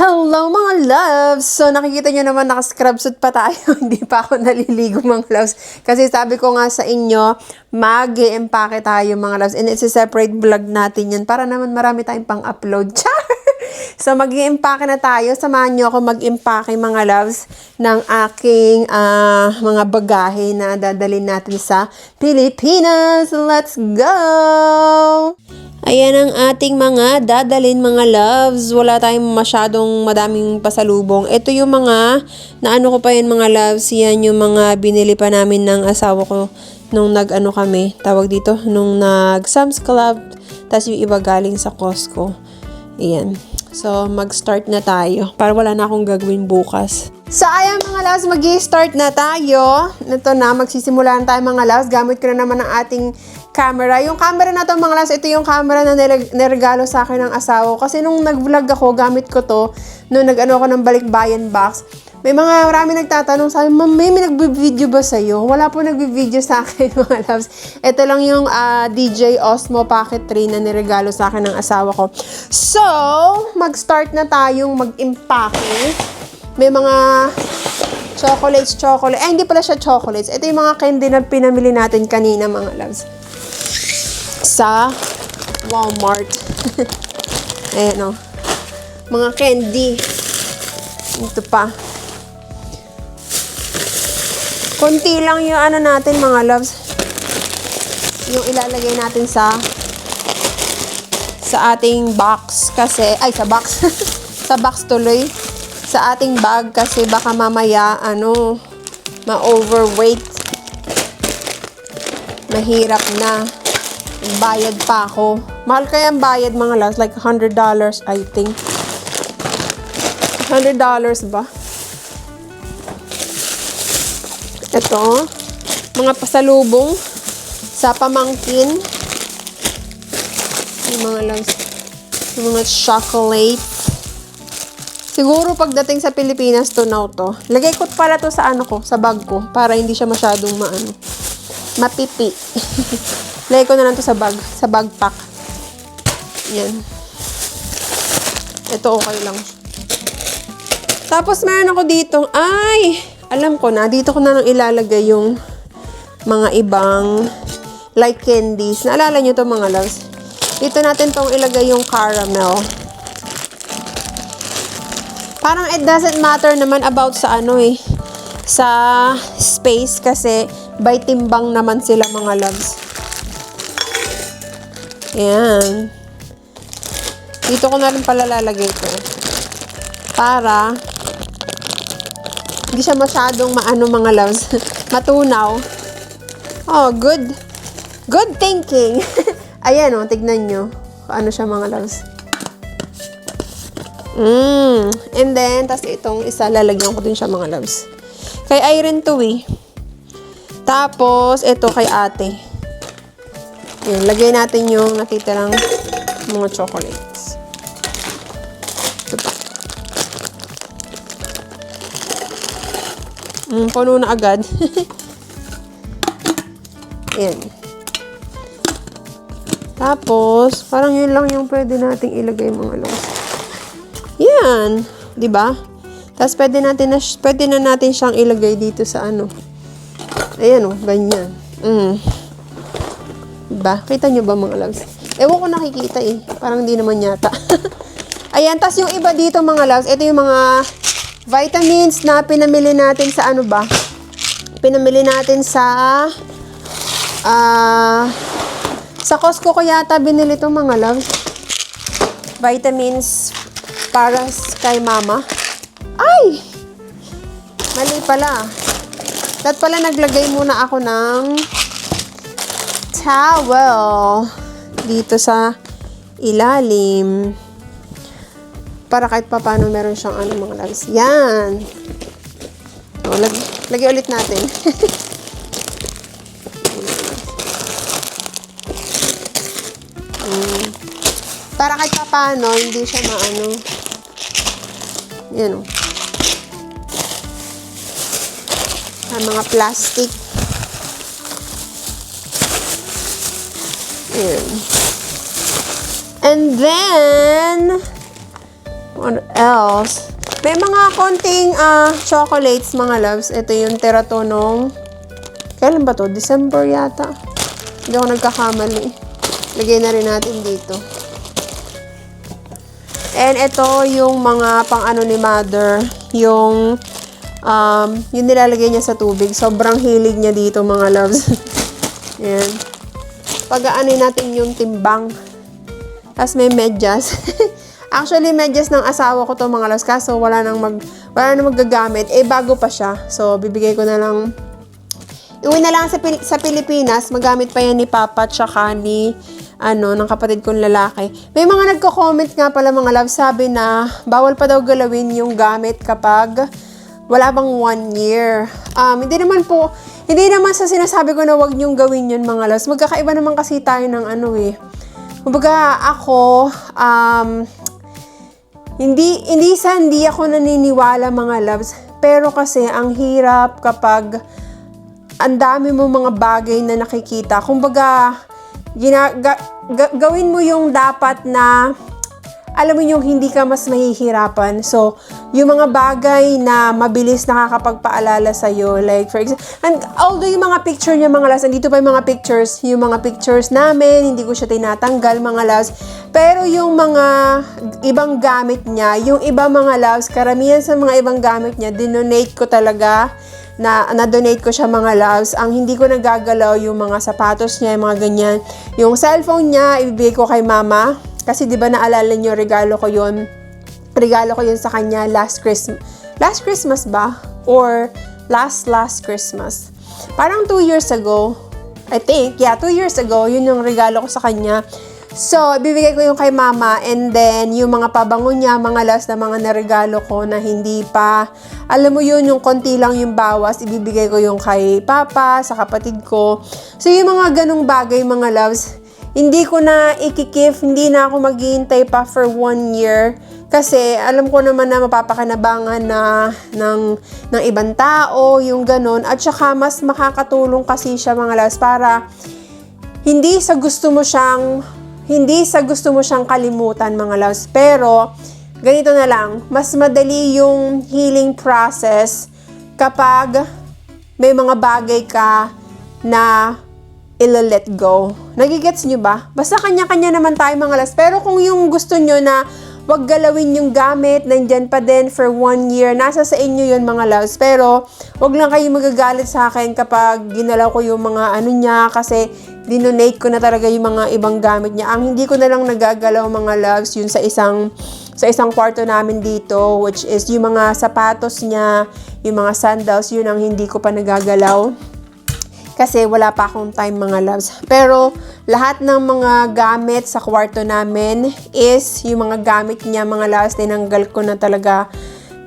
Hello mga loves! So nakikita nyo naman naka-scrub suit pa tayo. Hindi pa ako naliligo mga loves. Kasi sabi ko nga sa inyo, mag empake tayo mga loves. And it's a separate vlog natin yun para naman marami tayong pang-upload. Char! So mag empake na tayo. Samahan nyo ako mag-empake mga loves ng aking ah, mga bagahe na dadalhin natin sa Pilipinas. Let's go! Ayan ang ating mga dadalin mga loves. Wala tayong masyadong madaming pasalubong. Ito yung mga, naano ko pa yan mga loves. Yan yung mga binili pa namin ng asawa ko nung nag-ano kami. Tawag dito, nung nag Sam's Club. Tapos yung iba galing sa Costco. Ayan. So, mag-start na tayo. Para wala na akong gagawin bukas. So, ayan mga loves, mag start na tayo. Ito na, magsisimula na tayo mga loves. Gamit ko na naman ang ating camera. Yung camera na to mga loves, ito yung camera na nireg- niregalo sa akin ng asawa ko. Kasi nung nag-vlog ako, gamit ko to. Nung nag-ano ako ng balikbayan box. May mga marami nagtatanong sa akin, Ma'am, may, may nagbi-video ba sa'yo? Wala po nagbi-video sa akin, mga loves. Ito lang yung ah, DJ Osmo Pocket 3 na niregalo sa akin ng asawa ko. So, mag-start na tayong mag-impake. May mga chocolates, chocolate. Eh, hindi pala siya chocolates. Ito yung mga candy na pinamili natin kanina, mga loves. Sa Walmart. Ayan, o. Mga candy. Ito pa. Konti lang yung ano natin, mga loves. Yung ilalagay natin sa sa ating box kasi, ay sa box, sa box tuloy, sa ating bag kasi baka mamaya, ano, ma-overweight. Mahirap na. Bayad pa ako. Mahal kaya ang bayad mga loves, like $100 I think. $100 ba? Ito, mga pasalubong sa pamangkin. Yung mga loves, yung mga chocolate. Siguro pagdating sa Pilipinas to now to. Lagay ko pala to sa ano ko, sa bag ko para hindi siya masyadong maano. Mapipi. Lagay ko na lang to sa bag, sa backpack. Yan. Ito okay lang. Tapos meron ako dito, ay, alam ko na, dito ko na lang ilalagay yung mga ibang like candies. Naalala nyo to mga loves? Dito natin tong ilagay yung caramel. Parang it doesn't matter naman about sa ano eh, sa space kasi by timbang naman sila mga loves. Yan. Dito ko na rin pala lalagay ito. Para hindi siya masyadong maano mga loves. Matunaw. Oh, good. Good thinking. Ayan oh, tignan nyo. Ano siya mga loves. Mm. And then, tas itong isa, lalagyan ko din siya mga loves. Kay Irene to eh. Tapos, ito kay ate. Yan, lagay natin yung natitirang mga chocolates. Ito pa. Mm, puno na agad. Yan. Tapos, parang yun lang yung pwede nating ilagay mga loves. Yan. ba? Tapos pwede natin na, pwede na natin siyang ilagay dito sa ano. Ayan oh, ganyan. Mm. Diba? Kita nyo ba mga loves? Ewan ko nakikita eh. Parang hindi naman yata. Ayan, tas yung iba dito mga loves, ito yung mga vitamins na pinamili natin sa ano ba? Pinamili natin sa ah sa Costco ko yata binili itong mga loves. Vitamins para kay mama. Ay! Mali pala. Dapat pala naglagay muna ako ng towel dito sa ilalim. Para kahit pa paano meron siyang ano mga loves. Yan. O, lag lagay ulit natin. Mm. Para kahit pa paano, hindi siya maano. Yan o. Ang mga plastic. Yan. And then, What else? May mga konting ah, chocolates, mga loves. Ito yung tirato nung... Kailan ba to? December yata. Hindi ako nagkakamali. Lagay na rin natin dito. And ito yung mga pang ano ni mother. Yung... Um, yung nilalagay niya sa tubig. Sobrang hilig niya dito, mga loves. Yan. Pag-aanin natin yung timbang. Tapos may medyas. Actually, medyas ng asawa ko to mga loves. Kaso wala nang mag, wala nang magagamit. Eh, bago pa siya. So, bibigay ko na lang. Iwi na lang sa, Pil- sa Pilipinas. Magamit pa yan ni Papa tsaka ni ano, ng kapatid kong lalaki. May mga nagko-comment nga pala mga loves. Sabi na, bawal pa daw galawin yung gamit kapag wala bang one year. Um, hindi naman po, hindi naman sa sinasabi ko na wag niyong gawin yun mga loves. Magkakaiba naman kasi tayo ng ano eh. Kumbaga ako, um, hindi, hindi sa hindi ako naniniwala mga loves. Pero kasi ang hirap kapag ang dami mo mga bagay na nakikita. Kumbaga, gina, ga- ga- gawin mo yung dapat na alam mo yung hindi ka mas mahihirapan. So, yung mga bagay na mabilis nakakapagpaalala sa'yo, like for example, and although yung mga picture niya mga las, andito pa yung mga pictures, yung mga pictures namin, hindi ko siya tinatanggal mga las, pero yung mga ibang gamit niya, yung ibang mga loves, karamihan sa mga ibang gamit niya, dinonate ko talaga na na-donate ko siya mga loves. Ang hindi ko nagagalaw yung mga sapatos niya, yung mga ganyan. Yung cellphone niya, ibibigay ko kay mama. Kasi di ba naalala niyo, regalo ko yon Regalo ko yun sa kanya last Christmas. Last Christmas ba? Or last last Christmas? Parang two years ago. I think, yeah, two years ago, yun yung regalo ko sa kanya. So, ibibigay ko yung kay mama and then yung mga pabango niya, mga last na mga naregalo ko na hindi pa, alam mo yun, yung konti lang yung bawas, ibibigay ko yung kay papa, sa kapatid ko. So, yung mga ganong bagay, mga loves, hindi ko na ikikif, hindi na ako maghihintay pa for one year. Kasi alam ko naman na mapapakinabangan na ng, ng ibang tao, yung ganon. At saka mas makakatulong kasi siya mga loves para hindi sa gusto mo siyang hindi sa gusto mo siyang kalimutan mga loves. Pero, ganito na lang, mas madali yung healing process kapag may mga bagay ka na ilo-let go. Nagigets nyo ba? Basta kanya-kanya naman tayo mga loves. Pero kung yung gusto nyo na wag galawin yung gamit, nandyan pa din for one year. Nasa sa inyo yun mga loves. Pero, wag lang kayo magagalit sa akin kapag ginalaw ko yung mga ano niya kasi dinonate ko na talaga yung mga ibang gamit niya. Ang hindi ko na lang nagagalaw mga loves yun sa isang sa isang kwarto namin dito which is yung mga sapatos niya, yung mga sandals, yun ang hindi ko pa nagagalaw kasi wala pa akong time mga loves. Pero lahat ng mga gamit sa kwarto namin is yung mga gamit niya mga loves, tinanggal ko na talaga,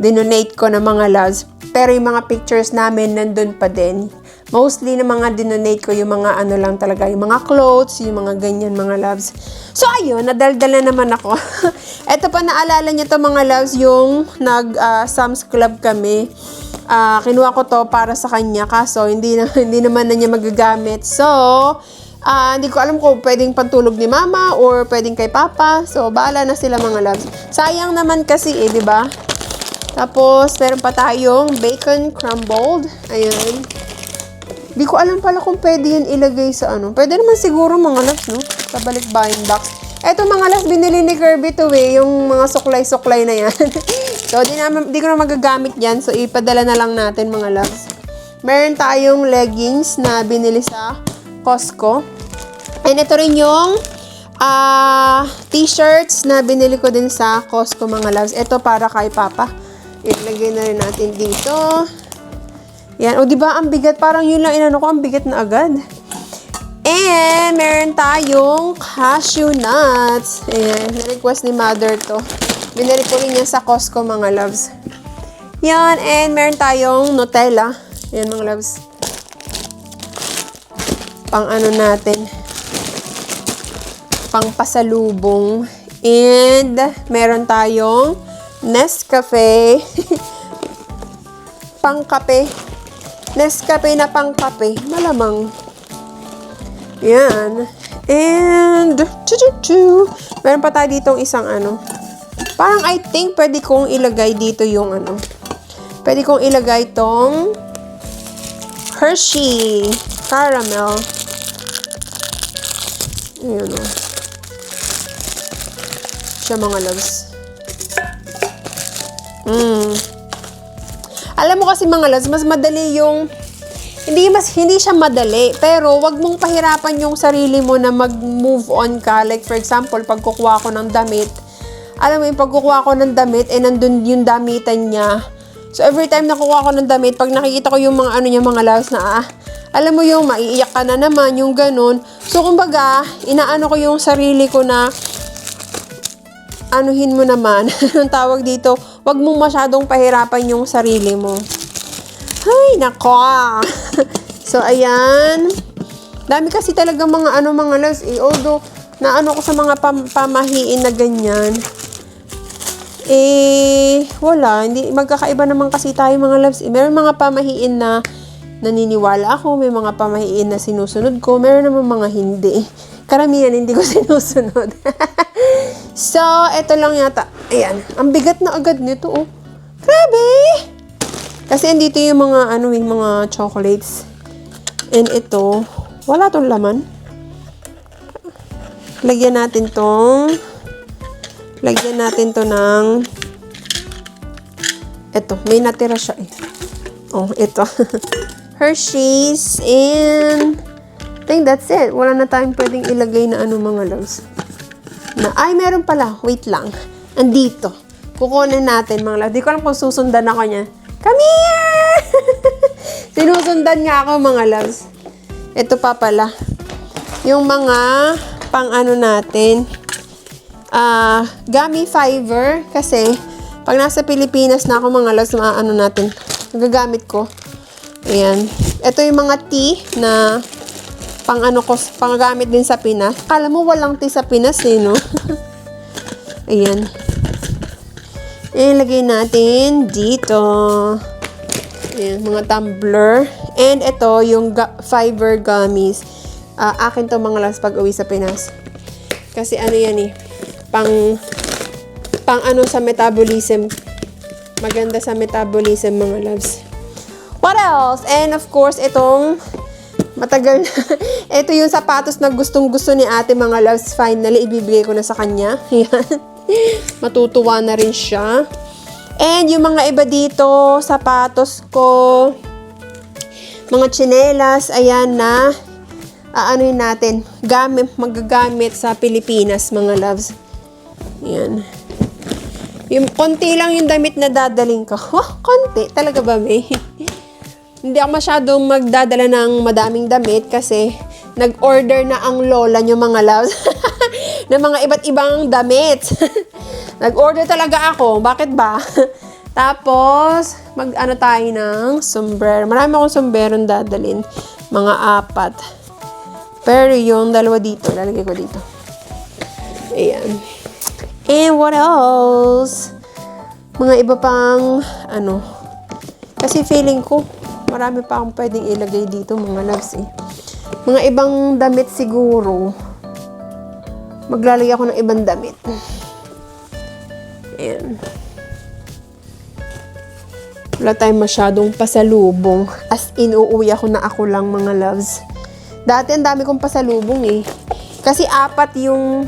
dinonate ko na mga loves. Pero yung mga pictures namin nandun pa din. Mostly na mga dinonate ko yung mga ano lang talaga, yung mga clothes, yung mga ganyan mga loves. So ayun, nadaldal na naman ako. Ito pa naalala niyo to mga loves, yung nag ah, Sam's Club kami. Ah, kinuha ko to para sa kanya kaso hindi na hindi naman na niya magagamit. So, ah, hindi ko alam kung pwedeng pantulog ni mama or pwedeng kay papa. So, bahala na sila mga loves. Sayang naman kasi eh, di ba? Tapos, meron pa tayong bacon crumbled. Ayan. Di ko alam pala kung pwede yan ilagay sa ano. Pwede naman siguro mga loves, no? Sa balik buying box. Eto mga loves, binili ni Kirby to eh. Yung mga suklay-suklay na yan. so, di, na, di ko na magagamit yan. So, ipadala na lang natin mga loves. Meron tayong leggings na binili sa Costco. And ito rin yung ah t-shirts na binili ko din sa Costco mga loves. Ito para kay Papa. Ilagay na rin natin dito. Yan. O, di ba ang bigat? Parang yun lang inano ko, ang bigat na agad. And, meron tayong cashew nuts. Ayan. Na-request ni mother to. Binili ko rin yan sa Costco, mga loves. Yan. And, meron tayong Nutella. Yan, mga loves. Pang ano natin. Pang pasalubong. And, meron tayong Nescafe. pangkape. Nescafe na pangkape. Malamang. Yan. And, chu chu chu Meron pa tayo ditong isang ano. Parang I think pwede kong ilagay dito yung ano. Pwede kong ilagay tong Hershey caramel. Ayan o. Siya mga loves. Alam mo kasi mga loves, mas madali yung hindi mas hindi siya madali, pero wag mong pahirapan yung sarili mo na mag-move on ka. Like for example, pag kukuha ko ng damit, alam mo yung pag kukuha ko ng damit, eh nandun yung damitan niya. So every time na kukuha ko ng damit, pag nakikita ko yung mga ano niya, mga loves na ah, alam mo yung maiiyak ka na naman, yung ganun. So kumbaga, inaano ko yung sarili ko na anuhin mo naman, anong tawag dito, wag mong masyadong pahirapan yung sarili mo. Ay, nako. so, ayan. Dami kasi talaga mga ano mga loves eh. Although, naano ko sa mga pam- pamahiin na ganyan. Eh, wala. Hindi, magkakaiba naman kasi tayo mga loves eh. Meron mga pamahiin na naniniwala ako. May mga pamahiin na sinusunod ko. Meron naman mga hindi. Karamihan hindi ko sinusunod. so, eto lang yata. Ayan. Ang bigat na agad nito, oh. Grabe! Kasi andito yung mga ano yung mga chocolates. And ito, wala tong laman. Lagyan natin tong lagyan natin to ng ito, may natira siya eh. Oh, ito. Hershey's and think that's it. Wala na tayong pwedeng ilagay na ano mga loves. Na, ay, meron pala. Wait lang. Andito. Kukunin natin mga loves. Di ko alam kung susundan ako niya. Come here! Sinusundan nga ako mga loves. Ito pa pala. Yung mga pang ano natin. Ah, gummy fiber. Kasi, pag nasa Pilipinas na ako mga loves, ano natin, nagagamit ko. Ayan. Ito yung mga tea na pang ano ko, panggamit din sa Pinas. Kala mo walang tea sa Pinas eh, no? Ayan. Ilagay natin dito. Ayan, mga tumbler. And ito, yung fiber gummies. Ah, akin to mga las pag uwi sa Pinas. Kasi ano yan eh, pang, pang ano sa metabolism. Maganda sa metabolism mga loves. What else? And of course, itong matagal na. Ito yung sapatos na gustong gusto ni ate mga loves. Finally, ibibigay ko na sa kanya. Ayan. Matutuwa na rin siya. And yung mga iba dito, sapatos ko, mga tsinelas, ayan na, aanoin natin, gamit, magagamit sa Pilipinas, mga loves. Ayan. Yung konti lang yung damit na dadaling ko. Oh, konti. Talaga ba, May? Hindi ako masyadong magdadala ng madaming damit kasi nag-order na ang lola nyo mga loves ng mga iba't ibang damit. nag-order talaga ako. Bakit ba? Tapos, mag-ano tayo ng sombrero. Marami akong sombrero dadalin. Mga apat. Pero yung dalawa dito, lalagay ko dito. Ayan. And what else? Mga iba pang, ano, kasi feeling ko, marami pa akong pwedeng ilagay dito, mga loves eh. Mga ibang damit siguro, maglalagay ako ng ibang damit. Ayan. Wala tayong masyadong pasalubong. As in, uuwi ako na ako lang, mga loves. Dati, ang dami kong pasalubong eh. Kasi apat yung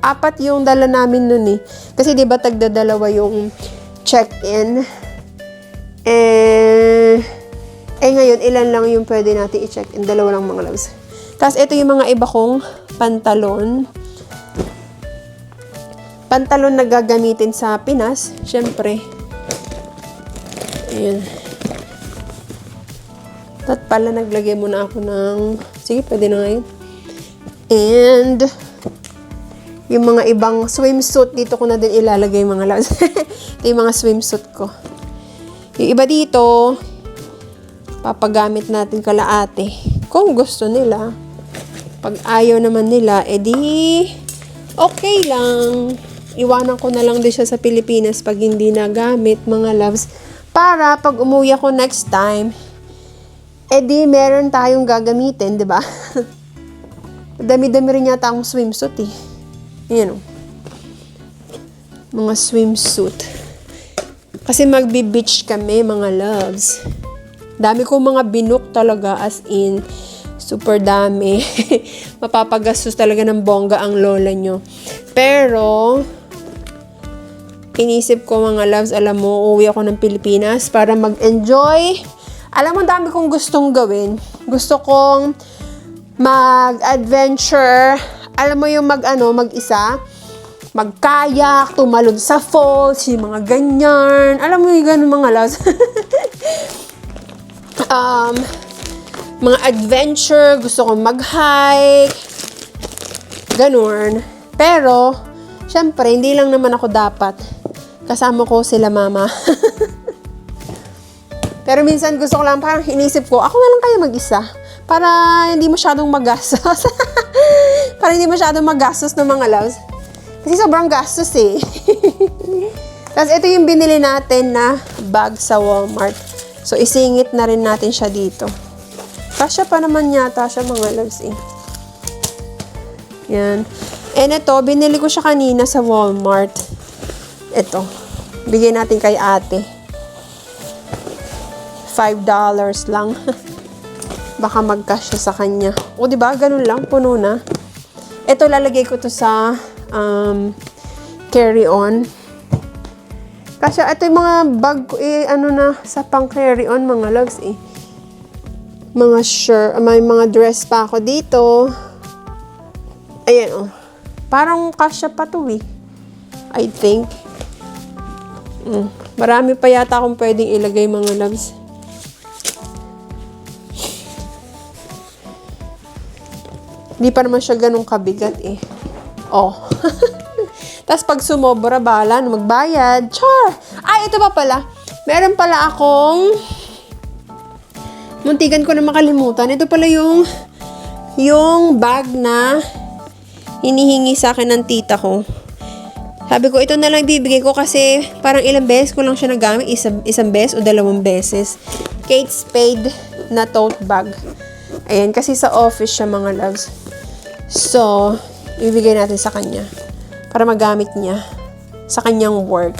apat yung dala namin nun eh. Kasi 'di ba tagdadalawa yung check-in. Eh eh ngayon ilan lang yung pwede natin i-check-in? Dalawa lang mga loves. Tapos ito yung mga iba kong pantalon. Pantalon na gagamitin sa Pinas, syempre. Ayan. At pala naglagay muna ako ng sige, pwede na ngayon. And yung mga ibang swimsuit, dito ko na din ilalagay mga loves. Ito yung mga swimsuit ko. Yung iba dito, papagamit natin kalaate. Kung gusto nila. Pag ayaw naman nila, edi okay lang. Iwanan ko na lang din siya sa Pilipinas pag hindi nagamit mga loves. Para pag umuwi ako next time, edi meron tayong gagamitin, di ba? Dami-dami rin yata akong swimsuit eh. Ayan o. Mga swimsuit. Kasi magbi-beach kami, mga loves. Dami ko mga binook talaga, as in, super dami. Mapapagastos talaga ng bongga ang lola nyo. Pero, inisip ko mga loves, alam mo, uuwi ako ng Pilipinas para mag-enjoy. Alam mo, dami kong gustong gawin. Gusto kong mag-adventure. Alam mo yung mag-ano, mag-isa. Mag-kayak, tumalon sa falls, yung mga ganyan. Alam mo yung ganun mga loves. um, mga adventure, gusto kong mag-hike. Ganun. Pero, syempre, hindi lang naman ako dapat. Kasama ko sila mama. Pero minsan gusto ko lang, parang inisip ko, ako na lang kaya mag-isa. Para hindi masyadong magastos. para hindi masyadong magastos ng mga loves. Kasi sobrang gastos eh. Tapos ito yung binili natin na bag sa Walmart. So isingit na rin natin siya dito. Kasya pa naman yata siya mga loves eh. Yan. And ito, binili ko siya kanina sa Walmart. Ito. Bigay natin kay ate. $5 lang. Baka magkasya sa kanya. O, di ba? Ganun lang. Puno na. Ito, lalagay ko to sa um, carry-on. Kasi ito yung mga bag ko, eh, ano na, sa pang carry-on, mga loves, eh. Mga shirt, may mga dress pa ako dito. Ayan, oh. Parang kasya pa to, eh. I think. Mm. Marami pa yata akong pwedeng ilagay, mga loves. Hindi pa naman siya ganun kabigat eh. Oh. Tapos pag sumobra, bahala na magbayad. Char! Ay, ito pa pala. Meron pala akong... Muntikan ko na makalimutan. Ito pala yung... Yung bag na hinihingi sa akin ng tita ko. Sabi ko, ito na lang bibigay ko kasi parang ilang beses ko lang siya nagamit. Isang, isang beses o dalawang beses. Kate Spade na tote bag. Ayan, kasi sa office siya mga loves. So, ibigay natin sa kanya. Para magamit niya sa kanyang work.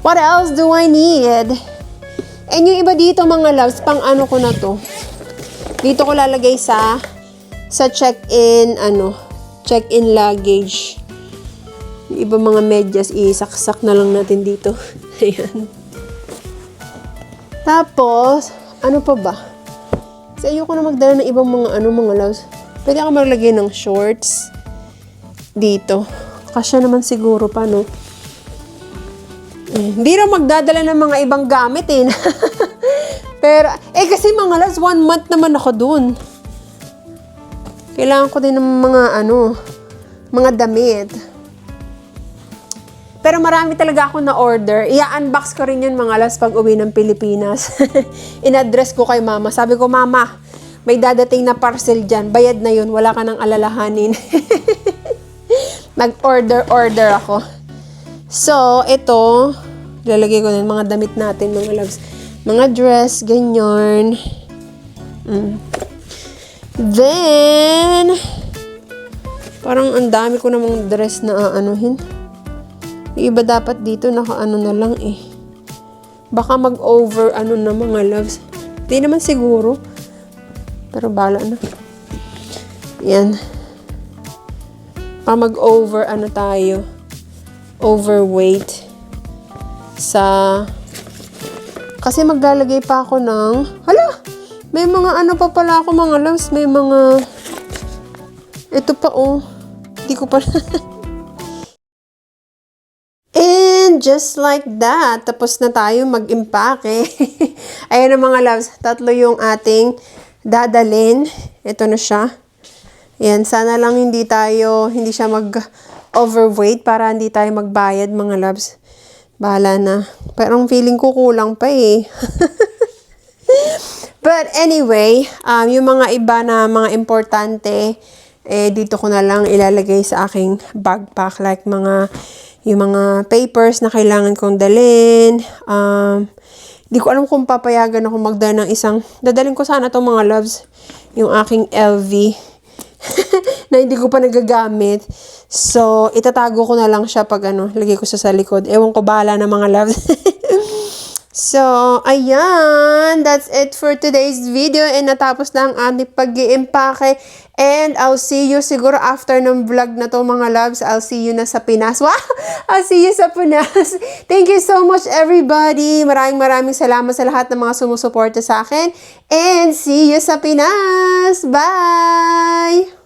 What else do I need? And yung iba dito mga loves, pang ano ko na to. Dito ko lalagay sa sa check-in, ano, check-in luggage. Yung iba mga medyas, isaksak na lang natin dito. Ayan. Tapos, ano pa ba? Kasi ayoko na magdala ng ibang mga ano mga loves. Pwede ako maglagay ng shorts dito. Kasya naman siguro pa, no? Eh, Hindi magdadala ng mga ibang gamit eh. Pero, eh kasi mga loves, one month naman ako dun. Kailangan ko din ng mga ano, mga damit. Pero marami talaga ako na order. I-unbox ko rin yun mga las pag uwi ng Pilipinas. In-address ko kay mama. Sabi ko, mama, may dadating na parcel dyan. Bayad na yun. Wala ka nang alalahanin. Nag-order-order ako. So, ito, lalagay ko din mga damit natin, mga loves. Mga dress, ganyan. Mm. Then, parang ang dami ko namang dress na aanuhin. Yung iba dapat dito naka-ano na lang eh. Baka mag-over ano na mga loves. Di naman siguro. Pero bala na. Yan. Baka mag-over ano tayo. Overweight. Sa... Kasi maglalagay pa ako ng... Hala! May mga ano pa pala ako mga loves. May mga... Ito pa oh. Hindi ko pa... And just like that, tapos na tayo mag-impake. Ayan ang mga loves, tatlo yung ating dadalin. Ito na siya. Ayan, sana lang hindi tayo, hindi siya mag-overweight para hindi tayo magbayad mga loves. Bahala na. Pero ang feeling ko kulang pa eh. But anyway, um, yung mga iba na mga importante, eh, dito ko na lang ilalagay sa aking backpack. Like mga yung mga papers na kailangan kong dalhin. Um, di ko alam kung papayagan ako magdala ng isang, dadalhin ko sana itong mga loves, yung aking LV, na hindi ko pa nagagamit. So, itatago ko na lang siya pag ano, lagay ko siya sa likod. Ewan ko, bahala na mga loves. So, ayan. That's it for today's video. And natapos na ang ating pag impake And I'll see you siguro after ng vlog na to mga loves. I'll see you na sa Pinas. Wow! I'll see you sa Pinas. Thank you so much everybody. Maraming maraming salamat sa lahat ng mga sumusuporta sa akin. And see you sa Pinas. Bye!